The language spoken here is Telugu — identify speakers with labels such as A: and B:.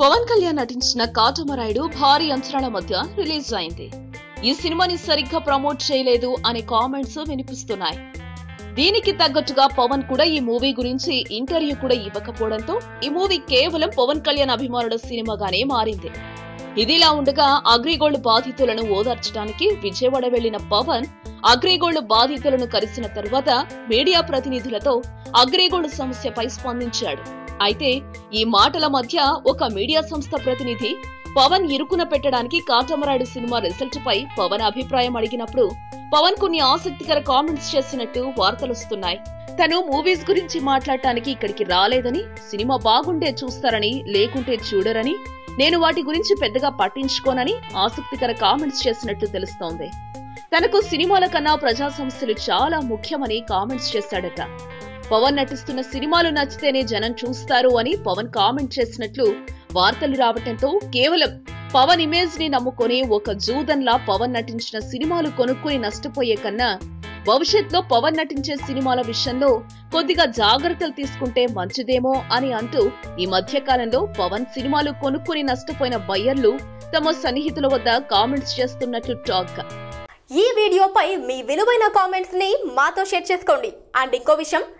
A: పవన్ కళ్యాణ్ నటించిన కాటమరాయుడు భారీ అంచనాల మధ్య రిలీజ్ అయింది. ఈ సినిమాని సరిగ్గా ప్రమోట్ చేయలేదు అనే కామెంట్స్ వినిపిస్తున్నాయి. దీనికి తగ్గట్టుగా పవన్ కూడా ఈ మూవీ గురించి ఇంటర్వ్యూ కూడా ఇవ్వకపోవడంతో ఈ మూవీ కేవలం పవన్ కళ్యాణ్ అభిమానుల సినిమాగానే మారింది. ఇదిలా ఉండగా అగ్రిగోల్డ్ బాధితులను ఓదార్చడానికి విజయవాడ వెళ్ళిన పవన్ అగ్రిగోల్డ్ బాధితులను కలిసిన తర్వాత మీడియా ప్రతినిధులతో అగ్రిగోల్డ్ సమస్యపై స్పందించాడు. అయితే ఈ మాటల మధ్య ఒక మీడియా సంస్థ ప్రతినిధి పవన్ ఇరుకున పెట్టడానికి కాటమరాడు సినిమా రిజల్ట్ పై పవన్ అభిప్రాయం అడిగినప్పుడు పవన్ కొన్ని ఆసక్తికర కామెంట్స్ చేసినట్టు వార్తలొస్తున్నాయి తను మూవీస్ గురించి మాట్లాడటానికి ఇక్కడికి రాలేదని సినిమా బాగుంటే చూస్తారని లేకుంటే చూడరని నేను వాటి గురించి పెద్దగా పట్టించుకోనని ఆసక్తికర కామెంట్స్ చేసినట్టు తెలుస్తోంది. తనకు సినిమాల కన్నా ప్రజా సమస్యలు చాలా ముఖ్యమని కామెంట్స్ చేశాడట. పవన్ నటిస్తున్న సినిమాలు నచ్చితేనే జనం చూస్తారు అని పవన్ కామెంట్ చేసినట్లు వార్తలు రావటంతో కేవలం పవన్ ఇమేజ్ని నమ్ముకొని ఒక జూదన్లా పవన్ నటించిన సినిమాలు కొనుక్కొని నష్టపోయే కన్నా భవిష్యత్తులో పవన్ నటించే సినిమాల విషయంలో కొద్దిగా జాగ్రత్తలు తీసుకుంటే మంచిదేమో అని అంటూ ఈ మధ్య కాలంలో పవన్ సినిమాలు కొనుక్కొని నష్టపోయిన బయ్యర్లు తమ సన్నిహితుల వద్ద కామెంట్స్ చేస్తున్నట్లు టాక్.
B: ఈ వీడియోపై మీ విలువైన కామెంట్స్ని మాతో షేర్ చేసుకోండి. అండ్ ఇంకో విషయం